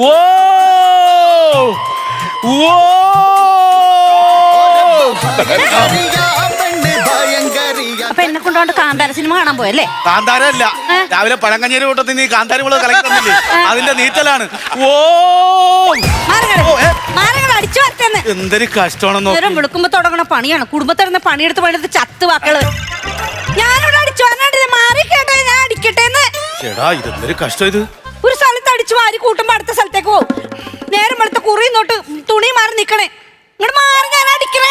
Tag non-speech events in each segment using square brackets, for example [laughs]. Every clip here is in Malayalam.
ഓ ഓ അപ്പൊ എന്നെ കൊണ്ടോണ്ട് കാന്താര സിനിമ കാണാൻ പോയല്ലേ? കാന്താരല്ല രാവിലെ പഴങ്കഞ്ഞേരി കൂട്ടത്തിൽ നീ കാന്താരി മുളക് കളക്കി തന്നില്ലേ അതിന്റെ നീറ്റലാണ്. ഓ അടിച്ചു വരട്ടെന്ന്. എന്തൊരു കഷ്ടമാണെന്നോ? നേരം വിളിക്കുമ്പോ തുടങ്ങണ പണിയാണ്. കുടുംബത്തിരുന്ന് പണിയെടുത്ത് പണിയെടുത്ത് ചത്ത് വാക്കൾ ഞാനിവിടെ അടിച്ചു വരണ്ടില്ല മാറി കേട്ടോ ഞാൻ അടിക്കട്ടെ ഒരു സ്ഥലത്ത് അടിച്ചു വാരി കൂട്ടുമ്പോ അടുത്ത സ്ഥലത്തേക്ക് പോകും നേരം വെളുത്ത കുറി നോട്ട് തുണി മാറി നിക്കണേ. ഇങ്ങോട്ട് മാറി ഞാൻ അടിക്കണ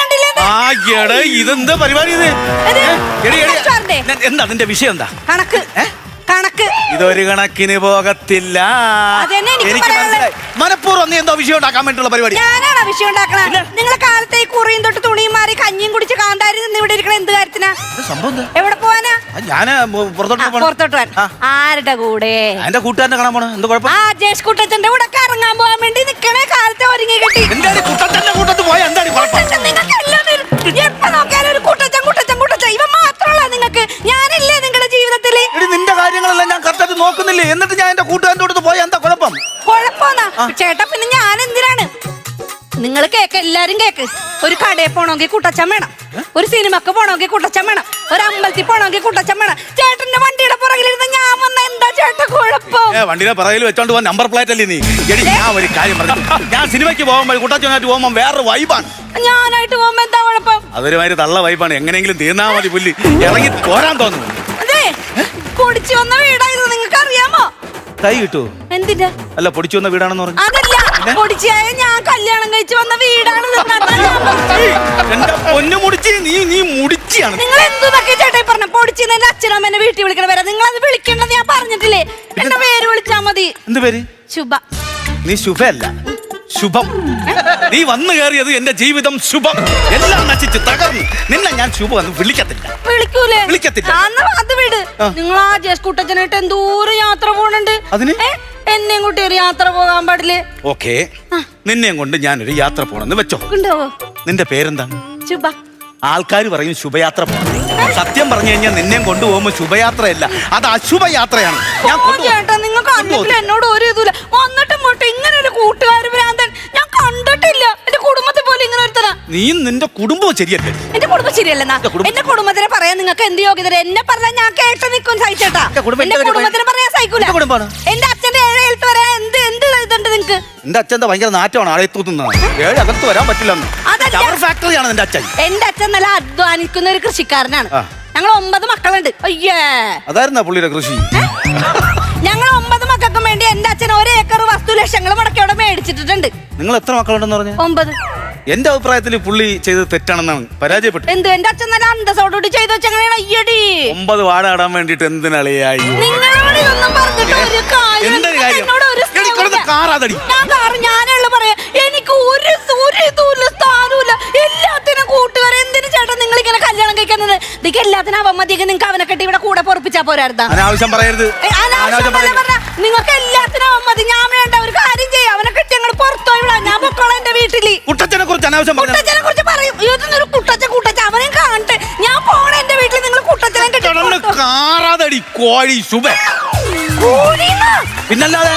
ഇതെന്താ പരിപാടി ഇത്? എന്താ അതിന്റെ വിഷയം എന്താ? കണക്ക്. ഇതൊരു കണക്കിന് പോകത്തില്ല. അതന്നെ എനിക്ക് പറയാനുള്ളത്. മനസ്സിലായി. മനഃപൂർവം നീ എന്തോ വിഷയം ഉണ്ടാക്കാൻ വേണ്ടിയുള്ള പരിപാടി. ഞാനാണ് വിഷയം ഉണ്ടാക്കണ നിങ്ങളെ കാലത്തെ ഈ കുറിയും തൊട്ട് തുണിയും മാറി കഞ്ഞിയും കുടിച്ച് കാന്താരി നിന്ന് ഇവിടെ ഇരിക്കണ എന്ത് കാര്യത്തിനാ? ഇത് സംഭവം എന്താ? എവിടെ പോവാനാ? ഞാൻ പുറത്തോട്ട് ആ, പോണം. പുറത്തോട്ട് പോവാൻ ആ. ആരുടെ കൂടെ? എന്റെ കൂട്ടുകാരനെ കാണാൻ പോണോ. എന്താ കുഴപ്പം? ആ ജേഷ് കുട്ടച്ചന്റെ കൂടെ കറങ്ങാൻ പോവാൻ വേണ്ടി നിക്കണേ കാലത്തെ ഒരുങ്ങി കെട്ടി. എന്താടി കുട്ടത്തിന്റെ കൂട്ടത്ത് പോയ എന്താടി കുഴപ്പം? കുട്ടച്ചൻ നിങ്ങൾക്ക് എല്ലാം ഒരു- എപ്പോ നോക്കിയാലും ഒരു ചേട്ടാ പിന്നെ ഞാൻ എന്തിനാണ് നിങ്ങൾ കേക്ക് എല്ലാരും കേക്ക്. ഒരു കടയിൽ പോണമെങ്കിൽ കൂട്ടച്ചം വേണം. ഒരു സിനിമക്ക് പോണമെങ്കിൽ കൂട്ടച്ചം വേണം. ഒരു അമ്പലത്തിൽ പോണമെങ്കിൽ കൂട്ടച്ചം വേണം. ചേട്ടന്റെ വണ്ടിയുടെ പുറകിലിരുന്ന് ഞാൻ വന്ന എന്താ ചേട്ട കുഴപ്പം? വണ്ടിയുടെ പുറകിൽ വെച്ചോണ്ട് പോകാൻ നമ്പർ പ്ലേറ്റ് അല്ലേ നീ? എടി ഞാൻ ഒരു കാര്യം പറഞ്ഞു ഞാൻ സിനിമയ്ക്ക് പോകുമ്പോൾ കുട്ടച്ചനായിട്ട് പോകുമ്പോൾ വേറെ വൈബാണ് ഞാനായിട്ട് പോകുമ്പോ എന്താ കുഴപ്പം? അതൊരുമാതിരി തള്ള വൈബാണ് എങ്ങനെയെങ്കിലും തീർന്നാ മതി പുല്ലി ഇറങ്ങി പോരാൻ തോന്നുന്നു. അതെ. പൊടിച്ചു വന്ന വീടായിരുന്നു നിങ്ങൾക്ക് അറിയാമോ കൈ കിട്ടുമോ എന്തിന്റെ അല്ല പൊടിച്ചു വന്ന വീടാണെന്ന് പറഞ്ഞു. അതല്ല പൊടിച്ചായ ഞാൻ കല്യാണം കഴിച്ചു വന്ന വീടാണ് എന്റെ പൊന്നു മുടിച്ച് നീ നീ മുടിച്ചാണ്. നിങ്ങൾ എന്തൊക്കെ ചേട്ടാ പറഞ്ഞ പൊടിച്ചിന്ന് എന്റെ അച്ഛനും എന്നെ വീട്ടിൽ വിളിക്കണ വരെ നിങ്ങൾ അത് വിളിക്കണ്ടെന്ന് ഞാൻ പറഞ്ഞിട്ടില്ലേ? എന്റെ പേര് വിളിച്ചാ മതി. എന്ത് പേര്? ശുഭ. നീ ശുഭയല്ല. ശുഭം. നീ വന്നു കയറിയത് എന്റെ ജീവിതം ശുഭം. എല്ലാം നശിച്ച് തകർന്നു. നിന്നെ ഞാൻ ശുഭം എന്ന് വിളിക്കത്തില്ല. വിളിക്കൂലേ? വിളിക്കത്തില്ല. അത് വിട്. നിങ്ങൾ ആ. ജേസ് കുട്ടച്ചനായിട്ട് എന്തോരം യാത്ര പോണുണ്ട്. അതിന്? എന്നെയും കൂട്ടി ഒരു യാത്ര പോകാൻ പാടില്ലേ? ഓക്കെ. നിന്നെയും കൊണ്ട് ഞാനൊരു യാത്ര പോണെന്ന് വെച്ചോ. നിന്റെ പേരെന്താണ്? ശുഭ. ആൾക്കാർ പറയും ശുഭയാത്ര പോകണം സത്യം പറഞ്ഞു കഴിഞ്ഞാൽ നിന്നെയും കൊണ്ടുപോകുമ്പോൾ ശുഭയാത്രയല്ല. അത് അശുഭയാത്രയാണ്. ഞാൻ അല്ലെങ്കിൽ എന്നോട് ഒരു ഇതുമില്ല. വന്നിട്ടും പോയിട്ട് ഇങ്ങനെ ഒരു കൂട്ടുകാർ ഭ്രാന്തൻ ഞാൻ കണ്ടിട്ടില്ല. എന്റെ കുടുംബത്തിൽ പോലും ഇങ്ങനെ ഒരുത്തനാ. നീയും നിന്റെ കുടുംബവും ശരിയല്ലേ? എന്റെ കുടുംബം ശരിയല്ലെന്നാ എന്റെ കുടുംബം- എന്റെ കുടുംബത്തിനെ പറയാൻ നിങ്ങൾക്ക് എന്ത് യോഗ്യത? എന്നെ പറഞ്ഞാൽ ഞാൻ കേട്ട് നിൽക്കും സഹിച്ചേട്ടാ. എന്റെ കുടുംബം എന്റെ എന്റെ കുടുംബത്തിനെ പറയാൻ സഹിക്കൂല. എന്റെ കുടുംബമാണ്. എന്റെ അച്ഛന്റെ ഏഴ് എഴുത്ത് വരാൻ എന്ത് എന്ത് ഇതുണ്ട് നിങ്ങക്ക് എന്റെ അച്ഛന്റെ ഭയങ്കര നാറ്റമാണ് ആളെത്തൂത്തുന്നത് ഏഴ് അകത്ത് വരാൻ പറ്റില്ലെന്ന്. അതല്ല. ഫാക്ടറിയാണ് നിന്റെ അച്ഛൻ. എന്റെ അച്ഛൻ നല്ല അധ്വാനിക്കുന്ന ഒരു കൃഷിക്കാരനാണ്. ആ. ഞങ്ങൾ ഒമ്പത് മക്കളുണ്ട്. അയ്യേ. അതായിരുന്നു പുള്ളിയുടെ കൃഷി? ഞങ്ങൾ എന്റെ അച്ഛൻ ഒരു ഏക്കർ വസ്തു ലക്ഷങ്ങൾ മുടക്കി അവിടെ മേടിച്ചിട്ടുണ്ട് നിങ്ങൾ എത്ര മക്കളുണ്ടെന്ന് പറഞ്ഞു? ഒമ്പത്. എന്റെ അഭിപ്രായത്തിൽ പുള്ളി ചെയ്തത് തെറ്റാണെന്നാണ്. പരാജയപ്പെട്ടു. എന്ത് എന്റെ അച്ഛൻ നല്ല അന്തസ്സോടുകൂടി ചെയ്തു വെച്ചങ്ങനെയാണ് അയ്യടി. ഒമ്പത് വാട ഇടാൻ വേണ്ടിട്ട് എന്തിനളിയായി? നിങ്ങളോട് ഇതൊന്നും പറഞ്ഞിട്ട് ഒരു കാര്യം എന്തൊരു കാര്യം? എന്നോട് ഒരു എടി, കിടന്ന് സ്നേഹമില്ല. കാറാതടി. ഞാൻ കാറ് ഞാനുള്ള പറയാ. എനിക്ക് ഒരു ഇതുമില്ല സ്ഥാനമില്ല എല്ലാത്തിനും കൂട്ടുകാർ എന്തിനു ചേട്ടാ നിങ്ങൾ ഇങ്ങനെ കല്യാണം കഴിക്കുന്നത്? നിങ്ങൾക്ക് എല്ലാത്തിനും അവമതിയൊക്കെ നിങ്ങൾക്ക് അവനെ കെട്ടി ഇവിടെ കൂടെ പൊറപ്പിച്ചാ പോരായിരുന്നാ? അനാവശ്യം പറയരുത്. ഏയ് അനാവശ്യം അനാവശ്യം പറയരുത്. പറഞ്ഞ നിങ്ങൾക്ക് എല്ലാത്തിനും മതി. ഞാൻ വേണ്ട ഒരു കാര്യം ചെയ്യാം. അവനെ കെട്ടി ഞങ്ങൾ പുറത്തു പോയി ഞാൻ പൊക്കോളാം എന്റെ വീട്ടിൽ. കുട്ടച്ചനെ കുറിച്ച് അനാവശ്യം പറഞ്ഞു? കുട്ടച്ചനെ കുറിച്ച് പറയും. ഇതൊന്നൊരു കുട്ടച്ച കുട്ടച്ച അവനെ കാണട്ടെ. ഞാൻ പോണ എന്റെ വീട്ടിൽ നിങ്ങൾ കുട്ടച്ചനെ കെട്ടി കാറാതടി കോഴി ശുഭ? പിന്നല്ലാതെ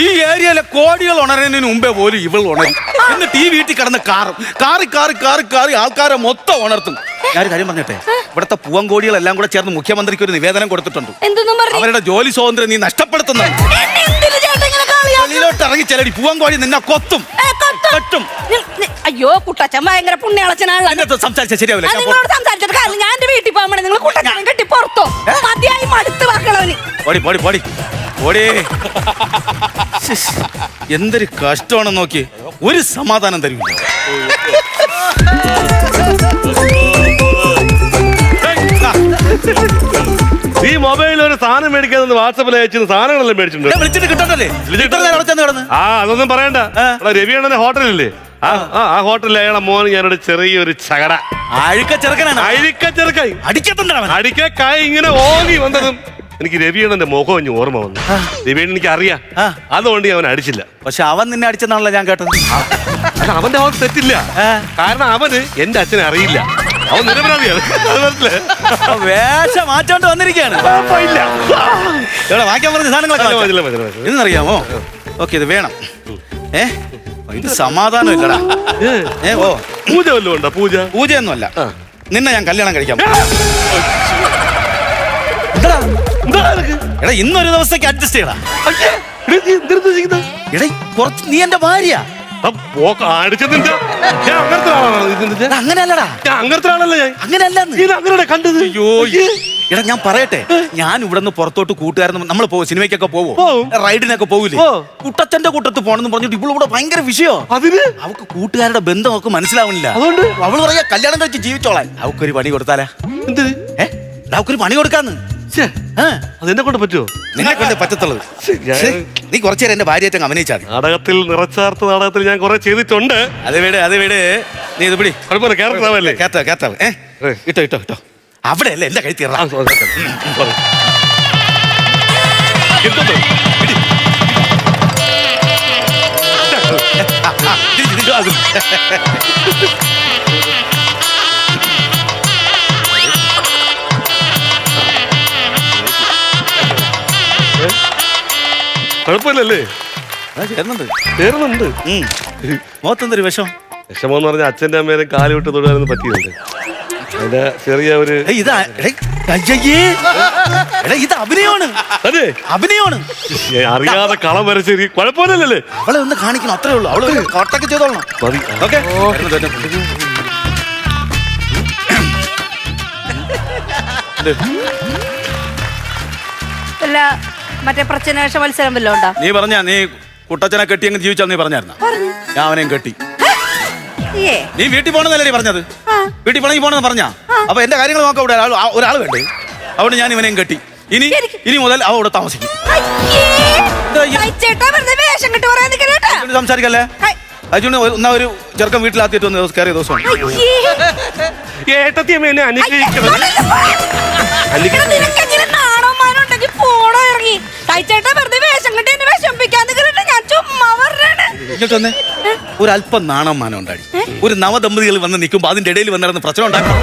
ഈ ഏരിയയിലെ കോടികൾ ഉണരുന്നതിന് മുമ്പേ പോലും ഇവൾ ഉണരും. എന്നിട്ട് ഈ വീട്ടിൽ കിടന്ന് കാറും. കാറി കാറി കാറി കാറി ആൾക്കാരെ മൊത്തം ഉണർത്തും. ഞാൻ കാര്യം പറഞ്ഞിട്ടെ? ഇവിടുത്തെ പൂവങ്കോടികളെല്ലാം കൂടെ ചേർന്ന് മുഖ്യമന്ത്രിക്ക് ഒരു നിവേദനം കൊടുത്തിട്ടുണ്ട്. അവരുടെ ജോലി സ്വാതന്ത്ര്യം നീ നഷ്ടപ്പെടുത്തുന്നു? വെളിയിലോട്ട് ഇറങ്ങി ചെലടി പൂവങ്കോടി നിന്നെ കൊത്തും. അയ്യോ കുട്ടച്ചൻ ഭയങ്കര പുണ്യാളച്ചനാണല്ലോ. സംസാരിച്ച ശരിയാവില്ല നിങ്ങളോട് സംസാരിച്ചിട്ട് കാര്യം ഞാൻ എന്റെ വീട്ടിൽ പോകാൻ നിങ്ങൾ കെട്ടി പുറത്തോ? മതിയായി മടുത്ത് വാക്കളവന് പോടി പോടി പോടി. ഓടി ശ്ശ്. എന്തൊരു കഷ്ടമാണെന്ന് നോക്കി ഒരു സമാധാനം തരില്ല ഈ മൊബൈലിൽ ഒരു സാധനം മേടിക്കാൻ വാട്സപ്പിൽ അയച്ചു സാധനങ്ങളെല്ലാം മേടിച്ചിട്ടുണ്ട്. വിളിച്ചിട്ട് കിട്ടണ്ടല്ലേ? ഇത്ര നേരം അവിടെ ചെന്ന് കിടന്ന്. ആ അതൊന്നും പറയണ്ട. എടാ, രവിയണ്ണന്റെ ഹോട്ടലില്ലേ? ആ ആ, ആ ഹോട്ടലിൽ അയാളെ മോന് ഞാനൊരു ചെറിയൊരു ചകട. അഴുക്ക ചെറുക്കനാണ് അഴിക്ക ചെറുക്കായി അടിക്ക കായ് ഇങ്ങനെ ഓങ്ങി വന്നതും എനിക്ക് രവിയണ്ണന്റെ മുഖം ഇനി ഓർമ്മ വന്നു. രവിയണ്ണൻ എനിക്ക് അറിയാം ആ. അതുകൊണ്ട് ഞാൻ അവൻ അടിച്ചില്ല. പക്ഷെ അവൻ നിന്നെ അടിച്ചെന്നാണല്ലോ ഞാൻ കേട്ടത്. അവന്റെ അവൻ തെറ്റില്ല. കാരണം അവന് എന്റെ അച്ഛനെ അറിയില്ല. അവൻ നിരപരാധിയാണ് അത് മനസ്സിലായി. വേഷം മാറ്റോണ്ട് വന്നിരിക്കുകയാണ് ഇല്ല. ഇവിടെ വാങ്ങിക്കാൻ പറഞ്ഞ സാധനങ്ങളൊക്കെ വാങ്ങിച്ചോ? മനസ്സിലായി മനസ്സിലായി ഇതെന്നറിയാമോ? ഓക്കെ ഇത് വേണം. ഏ? ഇത് സമാധാനം ഇല്ലടാ. ഏ, ഓ. പൂജ വല്ലതും ഉണ്ടോ? പൂജ? പൂജയൊന്നുമല്ല. നിന്നെ ഞാൻ കല്യാണം കഴിക്കാം. എന്താ? നിനക്ക്? എടാ ഇന്നൊരു ദിവസത്തേക്ക് അഡ്ജസ്റ്റ് ചെയ്യടാ. അയ്യേ, എടീ, നീ എന്തിനാ ചെയ്യുന്നത്? എടാ കുറച്ച് നീ എന്റെ ഭാര്യ. ഞാൻ അങ്ങനത്തെ ആളാണോ ഇതിന്റെ? എടാ അങ്ങനെയല്ലടാ ഞാൻ അങ്ങനത്തെ ആളല്ല ഞാൻ. അങ്ങനെയല്ല നീ ഇത് അങ്ങനെയാണോ കണ്ടത്? അയ്യോ എടാ ഞാൻ പറയട്ടെ. ഞാൻ ഇവിടെ നിന്ന് പുറത്തോട്ട് കൂട്ടുകാരൻ നമ്മൾ പോകും സിനിമയ്ക്കൊക്കെ പോവോ. പോവും. റൈഡിനൊക്കെ പോവില്ലേ? പോ. കുട്ടച്ചന്റെ കൂട്ടത്ത് പോണെന്ന് പറഞ്ഞിട്ട് ഇപ്പോൾ ഇവിടെ ഭയങ്കര വിഷയോ? അതിന്? അവക്ക് കൂട്ടുകാരുടെ ബന്ധം അവക്ക് മനസ്സിലാവുന്നില്ല അതുകൊണ്ട്? അവൾ പറയാ കല്യാണം കഴിച്ച് ജീവിച്ചോളാൻ. അവക്കൊരു പണി കൊടുത്താലാ. എന്ത്? ഏ? അവക്കൊരു പണി കൊടുക്കാന്ന്. അതെന്നെ കൊണ്ട് പറ്റുമോ നിന്നെ കൊണ്ട് പറ്റത്തുള്ളത് നീ കുറച്ചു നേരം എന്റെ ഭാര്യയായിട്ട് അഭിനയിച്ചാൽ മതി നാടകത്തിൽ നിറച്ചാർത്ത നാടകത്തിൽ ഞാൻ കുറെ ചെയ്തിട്ടുണ്ട് അത് വീട് അത് വീട് നീ ഇത് പിടി കുഴപ്പമില്ല കേട്ടോ കേട്ടോ ഏ ഏ. ഇട്ടോ ഇട്ടോ ഇട്ടോ അവിടെ അല്ലേ എന്റെ കൈ തീർന്ന ആ. കുഴപ്പമില്ലല്ലേ ചേർന്നുണ്ട്. ചേർന്നുണ്ട്. ഉം. മുഖത്തെന്തൊരു വിഷം? വിഷമം എന്ന് പറഞ്ഞാൽ അച്ഛന്റെ അമ്മേനെ കാൽ വിട്ട് തൊടുവാനൊന്നും അതിന്റെ ചെറിയ ഒരു ഏയ്, ഇതാ എടേ, അയ്യയ്യേ. എടാ ഇത് അഭിനയമാണ്. അതെ. അഭിനയമാണ്. അറിയാതെ കളം വരച്ചേരി കുഴപ്പമില്ലല്ലേ അവളെ ഒന്ന് കാണിക്കണം അത്രേ ഉള്ളൂ. അവളെ കോട്ടൊക്കെ ചെയ്തോളണം. മതി. ഓക്കെ. അല്ല മറ്റേ പ്രച്ഛനേഷ മത്സരം വല്ലതും ഉണ്ടോ? നീ പറഞ്ഞ നീ കുട്ടച്ചനെ കെട്ടി അങ്ങ് ജീവിച്ചാൽ നീ പറഞ്ഞായിരുന്നു? ഞാൻ അവനെയും കെട്ടി. ഏ. നീ വീട്ടിൽ പോണെന്നല്ലേ നീ പറഞ്ഞത്. വീട്ടിൽ പോണെങ്കിൽ പോണെന്ന് പറഞ്ഞാ? അപ്പൊ എന്റെ കാര്യങ്ങൾ നോക്കാം ഇവിടെ ഒരാൾ ഒരാൾ വേണ്ടേ? അവിടെ ഞാൻ ഇവനെയും കെട്ടി. ഇനി ഇനി മുതൽ അവ ഇവിടെ താമസിക്കും. അയ്യേ. അയച്ചേട്ടാ വെറുതെ വേഷം കെട്ട് പറയാൻ നിൽക്കണേട്ടാ അതുകൊണ്ട് സംസാരിക്കല്ലേ? ഹൈ. അജുന് എന്നാ ഒരു ചെറുക്കൻ വീട്ടിലാത്തിയിട്ട് വന്ന് ദിവസം കയറിയ ദിവസമാണ് അയ്യേ. ഏട്ടത്തി അമ്മ എന്നെ അയ്യ, അനുഗ്രഹിക്കണം തൊടല്ലേ പോ. എടാ, നിനക്കെങ്ങനെ നാണോ മാനോ പോടോ ഇറങ്ങി? തയ്ച്ചേട്ടാ വെറുതെ വേഷം കെട്ടി എന്നെ ഞാൻ ചുമ്മാ പറഞ്ഞാണ്. ഇങ്ങോട്ട് വന്നേ. ഒരു അല്പം നാണം മാനം ഉണ്ടാടി ഒരു നവദമ്പതികൾ വന്ന് നിൽക്കുമ്പോ അതിന്റെ ഇടയിൽ വന്നിരുന്ന പ്രശ്നം ഉണ്ടാക്കും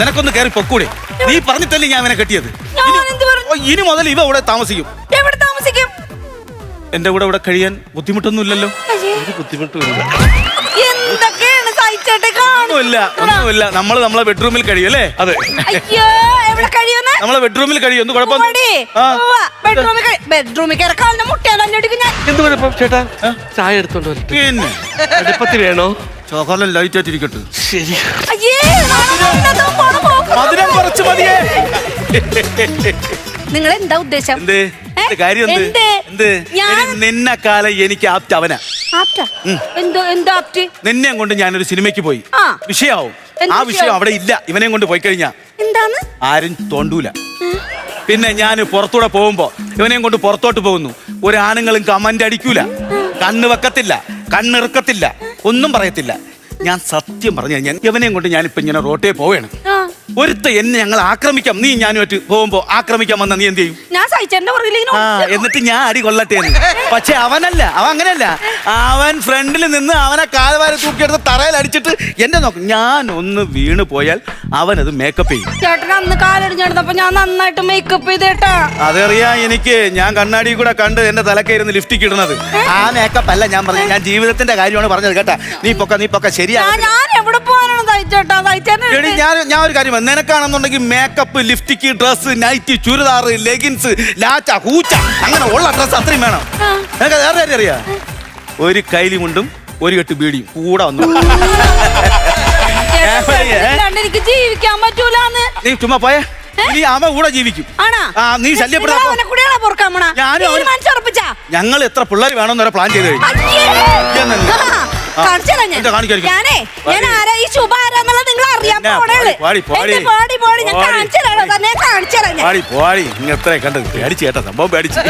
നിനക്കൊന്ന് കയറി പൊക്കൂടെ. നീ പറഞ്ഞിട്ടല്ലേ ഞാൻ അവനെ കെട്ടിയത്? ഇനി മുതൽ ഇവ ഇവിടെ താമസിക്കും. എവിടെ താമസിക്കും? എന്റെ കൂടെ ഇവിടെ കഴിയാൻ ബുദ്ധിമുട്ടൊന്നും ഇല്ലല്ലോ. ബുദ്ധിമുട്ടില്ല എന്തൊക്കെയാണ് കാണുന്നത്? ഒന്നുമില്ല ഒന്നുമില്ല. നമ്മൾ നമ്മളെ ബെഡ്റൂമിൽ കഴിയും അല്ലേ? അതെ. അയ്യോ. നമ്മളെ ബെഡ്റൂമിൽ കഴിയും. കുഴപ്പം. ബെഡ്റൂമിൽ മുട്ടയാണ് ഞാൻ എന്ത് കുഴപ്പം? ചേട്ടാ ചായ എടുത്തോണ്ട് വരട്ടെ. പിന്നെ. വേണോ? ചോക്കോലം ലൈറ്റ് ആയിട്ടിരിക്കട്ടെ. ശരി. അയ്യേ നാളെ പോണ പോക്ക്. മധുരം കുറച്ച് മതിയേ. നിങ്ങൾ എന്താ ഉദ്ദേശം? എന്ത്? ഏ? എന്ത് കാര്യം എന്ത്? എന്ത്? എന്ത്? ഞാൻ- നിന്നെ കാലം എനിക്ക് ആപ്റ്റ് അവനാ. ആപ്റ്റാ? എന്തോ എന്താ ആപ്റ്റ്? നിന്നെ കൊണ്ട് ഞാനൊരു സിനിമയ്ക്ക് പോയി. ആ. വിഷയാവും എന്ത് ആ വിഷയം വിഷയാവും? അവിടെ ഇല്ല. ഇവനെയും കൊണ്ട് പോയി കഴിഞ്ഞാ. എന്താന്ന് ആരും തോണ്ടൂല. പിന്നെ ഞാൻ പുറത്തൂടെ പോകുമ്പോ ഇവനെയും കൊണ്ട് പുറത്തോട്ട് പോകുന്നു. ഒരു ആണുങ്ങളും കമന്റ് അടിക്കൂല. കണ്ണ് വെക്കത്തില്ല. കണ്ണിറുക്കത്തില്ല. ഒന്നും പറയത്തില്ല. ഞാൻ സത്യം പറഞ്ഞു കഴിഞ്ഞാൽ ഇവനെയും കൊണ്ട് ഞാനിപ്പോ ഇങ്ങനെ റോട്ടേ പോവേണ് ഒരുത്ത എന്നെ ഞങ്ങൾ ആക്രമിക്കാം. നീ ഞാനുമായിട്ട് പോകുമ്പോ ആക്രമിക്കാൻ വന്ന നീ എന്ത് ചെയ്യും? ഞാൻ സഹിച്ചേന്റെ പുറകിൽ ഇങ്ങനെ ആ ഒളിച്ച് എന്നിട്ട് ഞാൻ അടി കൊള്ളട്ടെ എന്ന്. പക്ഷെ അവനല്ല അവൻ അങ്ങനെയല്ല. അവൻ ഫ്രണ്ടിൽ നിന്ന് അവനെ കാൽവാരി തൂക്കിയെടുത്ത് തറയിൽ അടിച്ചിട്ട് എന്നെ നോക്കും. ഞാൻ ഒന്ന് വീണ് പോയാൽ അവൻ അത് മേക്കപ്പ് ചെയ്യും. ചേട്ടൻ അന്ന് കാലടിഞ്ഞെടുത്തപ്പോ ഞാൻ നന്നായിട്ട് മേക്കപ്പ് ചെയ്തേട്ടാ. അതറിയാ എനിക്ക് ഞാൻ കണ്ണാടി കൂടെ കണ്ട് എന്റെ തലക്കായിരുന്നു ലിഫ്റ്റിക്ക് ഇടുന്നത്. ആ മേക്കപ്പ് അല്ല ഞാൻ പറഞ്ഞത്. ഞാൻ ജീവിതത്തിന്റെ കാര്യമാണ് പറഞ്ഞത് കേട്ടാ. നീ പൊക്ക നീ പൊക്ക. ശരിയാ. ഞാൻ ഞാൻ എടി, ഞാൻ ഞാൻ ഒരു കാര്യം പറയാം. നിനക്കാണെന്നുണ്ടെങ്കിൽ മേക്കപ്പ് ലിഫ്റ്റിക്ക് ഡ്രസ് നൈറ്റ് ചുരിദാർ ലെഗിൻസ് ലാച്ച കൂച്ച അങ്ങനെ ഉള്ള ഡ്രസ്സ് അത്രയും വേണം. നിനക്ക് വേറെ കാര്യം അറിയാ? ഒരു കൈലി മുണ്ടും ഒരു കെട്ട് ബീഡിയും കൂടെ വന്നു. [laughs] ചേട്ടൻ എനിക്ക് ജീവിക്കാൻ പറ്റൂലെന്ന്. നീ ചുമ്മാ പോയേ. ഇനി അവൻ കൂടെ ജീവിക്കും. ആണാ? ആ നീ ശല്യപ്പെടുത്ത അവനെ കൂടെയാണോ പൊറുക്കാൻ പോണ? ഞാനും അവനും- തീരുമാനിച്ചുറപ്പിച്ചാ ഞങ്ങൾ എത്ര പിള്ളേർ വേണമെന്ന് വരെ പ്ലാൻ ചെയ്ത് കഴിഞ്ഞു. അയ്യേ. ആ, ആ. കാണിച്ചു തരാം ഞാൻ. ഞാനേ ഞാൻ ആരാ ഈ ശുഭ ആരാന്നുള്ളത് നിങ്ങൾ അറിയാൻ പോണേ പാടി, ഞാൻ തന്നെ കാണിച്ചു തരാം ഞാൻ പാടി പോടി. ഇങ്ങ എത്ര കണ്ടത്? പേടിച്ച് കേട്ടാ സംഭവം പേടിച്ച്.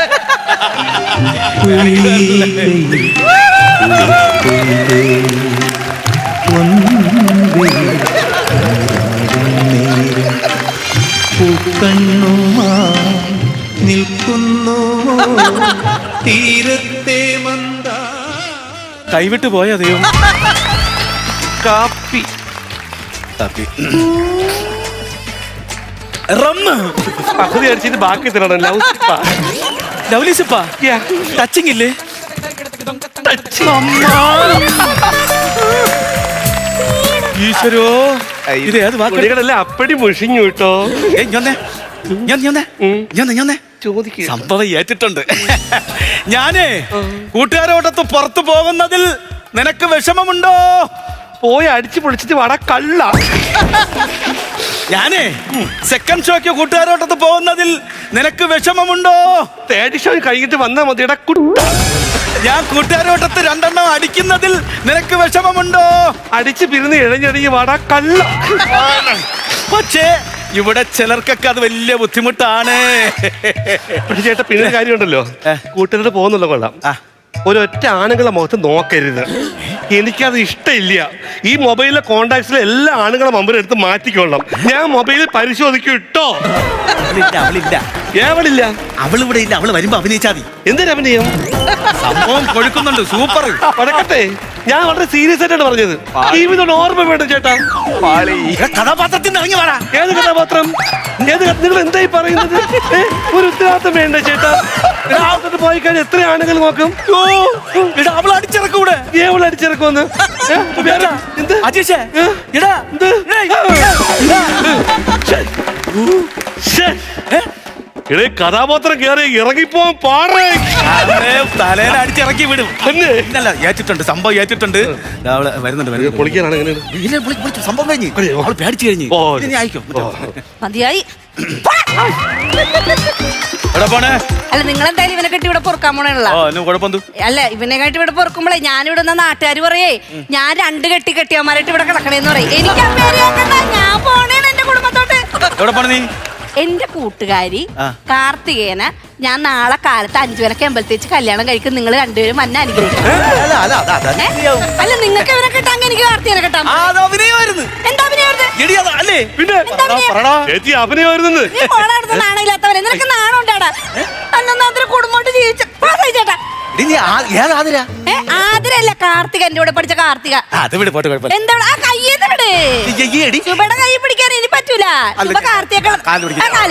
പൂക്കണ്ണുമാ നിൽക്കുന്നു. തീരത്തെ മന്ദാ കൈവിട്ട് പോയ ദൈവം. കാപ്പി. കാപ്പി. റമ്മ് പകുതി അടിച്ചിട്ട് ബാക്കി തരണം ലവ് സിപ്പാ. ലവ്ലീസിപ്പാ Yeah. ടച്ചിങ് ഇല്ലേ? ഈശ്വരോ. ഇത് ഏത് വാക്കുകളല്ലേ അപ്പടി മുഷിഞ്ഞു കേട്ടോ. ഞാൻ ഞാൻ ഞൊന്നേ ഞൊന്നേ ചോദിക്കുക സംഭവം ഏറ്റിട്ടുണ്ട്. [laughs] ഞാനേ കൂട്ടുകാരോടൊത്ത് പുറത്തു പോകുന്നതിൽ നിനക്ക് വിഷമമുണ്ടോ? പോയി അടിച്ചു പൊളിച്ചിട്ട് വട കള്ള. [laughs] ഞാനേ സെക്കൻഡ് ഷോയ്ക്ക് കൂട്ടുകാരോട്ടത്ത് പോകുന്നതിൽ നിനക്ക് വിഷമമുണ്ടോ? തേർഡ് ഷോ കഴിഞ്ഞിട്ട് വന്നാ മതി കുട്ട ഞാൻ കൂട്ടുകാരോട്ടത്ത് രണ്ടെണ്ണം അടിക്കുന്നതിൽ നിനക്ക് വിഷമമുണ്ടോ? അടിച്ചു പിരിന്ന് ഇഴഞ്ഞിഴഞ്ഞ് വട കള്ള. [laughs] പക്ഷേ ഇവിടെ ചിലർക്കൊക്കെ അത് വലിയ ബുദ്ധിമുട്ടാണ്. പക്ഷേ ചേട്ടാ പിന്നെ കാര്യമുണ്ടല്ലോ. കൂട്ടുകാരോട് പോകുന്നുള്ള കൊള്ളാം. ആ. ഒരൊറ്റ ആണുങ്ങളെ മുഖത്ത് നോക്കരുത്. എനിക്കത് ഇഷ്ടമില്ല. ഈ മൊബൈലിലെ കോണ്ടാക്ട്സിലെ എല്ലാ ആണുങ്ങളെ നമ്പർ എടുത്ത് മാറ്റിക്കൊള്ളാം ഞാൻ മൊബൈലിൽ പരിശോധിക്കും ഇട്ടോ അവളില്ല അവളില്ല. ഏവളില്ല അവളിവിടെ ഇല്ല. അവൾ വരുമ്പോ അഭിനയിച്ചാ മതി. എന്തിനാ അഭിനയം? സംഭവം കൊഴുക്കുന്നുണ്ട്. സൂപ്പർ. പടക്കട്ടെ ഞാൻ വളരെ സീരിയസ് ആയിട്ടാണ് പറഞ്ഞത്. ജീവിതം ഓർമ്മ വേണ്ട ചേട്ടാ. കഥാപാത്രത്തിൽ ഇറങ്ങി വരാ ഏത് കഥാപാത്രം? ഏത് നിങ്ങൾ എന്തായി പറയുന്നത്? ഒരു ഉത്തരവാദിത്തം വേണ്ട ചേട്ടാ. പോയി കഴിഞ്ഞാൽ എത്ര ആണുങ്ങൾ നോക്കും? ഇടാ അവൾ അടിച്ചിറക്കൂടെ ഏവൾ അടിച്ചിറക്കുമെന്ന്? [laughs] ഏ? വേറെ? എന്ത്? അജീഷേ? ഇടാ. എടേ കഥാപാത്രം കേറി ഇറങ്ങിപ്പോവാൻ പാടേ. തലേന അടിച്ചിറക്കി വിടും. ഇല്ലല്ല ഏറ്റിട്ടുണ്ട് സംഭവം ഏറ്റിട്ടുണ്ട്. അവൾ വരുന്നുണ്ട് വരുന്നുണ്ട്. പൊളിക്കാനാണ്. സംഭവം കഴിഞ്ഞു. അവൾ പേടിച്ചു കഴിഞ്ഞു. ഇനി അയക്കും മതിയായി. അല്ല നിങ്ങൾ എന്തായാലും ഇവനെ കെട്ടി ഇവിടെ പൊറുക്കാൻ കുഴപ്പം അല്ല ഇവനെ കെട്ടി ഇവിടെ പൊറുക്കുമ്പോഴേ ഞാനിവിടെ നിന്ന് നാട്ടുകാർ പറയേ ഞാൻ രണ്ട് കെട്ടി കെട്ടിയമാരായിട്ട് ഇവിടെ കിടക്കണേന്ന് പറയും. എനിക്ക് ഞാൻ പോണേണ് എന്റെ കുടുംബത്തോട്ട്. എന്റെ കൂട്ടുകാരി കാർത്തികേന ഞാൻ നാളെ കാലത്ത് അഞ്ചു പേരൊക്കെ വെച്ച് കല്യാണം കഴിക്കും. നിങ്ങൾ രണ്ടുപേരും മന്നെ അനുഗ്രഹിക്കും അല്ല നിങ്ങൾക്ക് ഇവനെ കിട്ടാൻ എനിക്ക് കാർത്തികനെ കിട്ടാം എന്താ എടി അതാ അല്ലേ? പിന്നെ ചേച്ചി നീ നാണയില്ലാത്തവനെ നിനക്ക് കുടുംബോട്ട് ജീവിച്ച ചേട്ടാ. എടി നീ ആ- ഏതാതിരാ? ഏ ആതിരല്ല കാർത്തിക. എന്റെ കൂടെ പഠിച്ച കാർത്തിക. അത് വിട് പോട്ടെ കുഴപ്പമില്ല. എന്താ ആ കൈ പിടിക്കാൻ ഇനി പറ്റൂല. കാൽ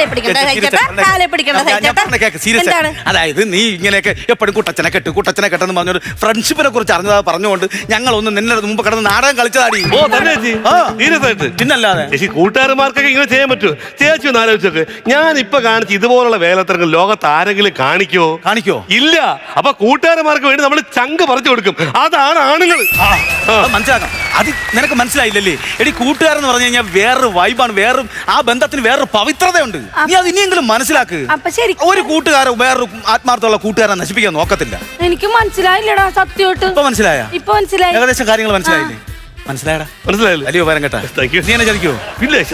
പിടിക്കണ്ട. സഹിച്ചേട്ടാ കാലെ പിടിക്കണ്ട സഹിച്ചേട്ടാ അതായത് നീ ഇങ്ങനെയൊക്കെ എപ്പോഴും കുട്ടച്ചനെ കെട്ട്. കുട്ടച്ചനെ കെട്ടെന്ന് പറഞ്ഞൊരു ഫ്രണ്ട്ഷിപ്പിനെ കുറിച്ച് അറിഞ്ഞതാ പറഞ്ഞുകൊണ്ട് ഞങ്ങൾ ഒന്ന് നിന്നെ മുമ്പ് കിടന്ന് നാടകം കളിച്ചതാടി. ഓ തന്നെ ചേച്ചി. പിന്നല്ലാതെ. ചേച്ചി കൂട്ടുകാരന്മാർക്കൊക്കെ ഇങ്ങനെ ചെയ്യാൻ പറ്റുമോ? ചേച്ചി ഒന്ന് ആലോചിച്ചോക്ക്. ഞാൻ ഇപ്പൊ കാണിച്ച ഇതുപോലുള്ള വേലത്തരങ്ങൾ ലോകത്ത് ആരെങ്കിലും കാണിക്കോ കാണിക്കോ ഇല്ല. അപ്പൊ കൂട്ടുകാരന്മാർക്ക് വേണ്ടി നമ്മൾ ചങ്ക് പറിച്ചു കൊടുക്കും. അതാണ് ആണുങ്ങൾ. ആ, അത് മനസ്സിലാക്കാം. അത് നിനക്ക് മനസ്സിലായില്ലല്ലേ? എടി കൂട്ടുകാരെന്ന് പറഞ്ഞു കഴിഞ്ഞാൽ വേറൊരു വൈബാണ് വേറൊരു ആ ബന്ധത്തിന് വേറൊരു പവിത്രതയുണ്ട്. നീ അത് ഇനിയെങ്കിലും മനസ്സിലാക്ക്. അപ്പൊ ശരി ഒരു കൂട്ടുകാരൻ വേറൊരു ആത്മാർത്ഥമുള്ള കൂട്ടുകാരനെ നശിപ്പിക്കാൻ നോക്കത്തില്ല. എനിക്ക് മനസ്സിലായില്ലടാ സത്യമായിട്ട്. ഇപ്പൊ മനസ്സിലായ? ഇപ്പൊ മനസ്സിലായി. ഏകദേശം കാര്യങ്ങൾ മനസ്സിലായില്ലേ? മനസ്സിലായടാ? മനസ്സിലായല്ലോ? വലിയ ഉപകാരം കേട്ടാ. Thank you. നീ എന്നെ ചതിക്കോ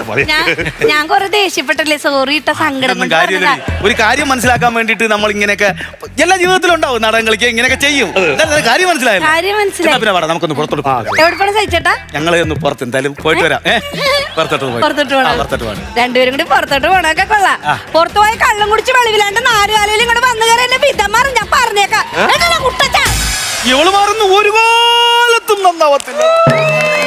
പറയാം ഞാൻ ഞാൻ കൊറേ ദേഷ്യപ്പെട്ടല്ലേ? സോറി ഇട്ട സങ്കടം കൊണ്ട് കാര്യമില്ല പറഞ്ഞതാ. ഒരു കാര്യം മനസ്സിലാക്കാൻ വേണ്ടിട്ട് നമ്മൾ ഇങ്ങനെയൊക്കെ എല്ലാ ജീവിതത്തിലും ഉണ്ടാവും നാടകം കളിക്കുക ഇങ്ങനെയൊക്കെ ചെയ്യും. എന്തായാലും കാര്യം മനസ്സിലായല്ലോ? കാര്യം മനസ്സിലായി. എന്നാ പിന്നെ നമുക്കൊന്ന് പുറത്തോട്ട് പോകാം. എവിടെ പോണ സഹിച്ചേട്ടാ? ഞങ്ങളെ ഒന്ന് പുറത്ത് എന്തായാലും പോയിട്ട് വരാം. ഏ? പുറത്തോട്ട് പോയി പുറത്തോട്ട് ആ, പോണം പുറത്തോട്ട് പോകണം രണ്ടുപേരും കൂടി പുറത്തോട്ട് പോണൊക്കെ കൊള്ളാം. പുറത്തു പോയി കള്ളം കുടിച്ച് വെളിവിലാണ്ട് നാല് കാലയിൽ ഇങ്ങോട്ട് വന്നു കയറി എന്നെ ഞാൻ പറഞ്ഞേക്കാം. കുട്ടച്ചാ. ഇവൾ മാറുന്നു ഒരു കാലത്തും നന്നാവത്തില്ല.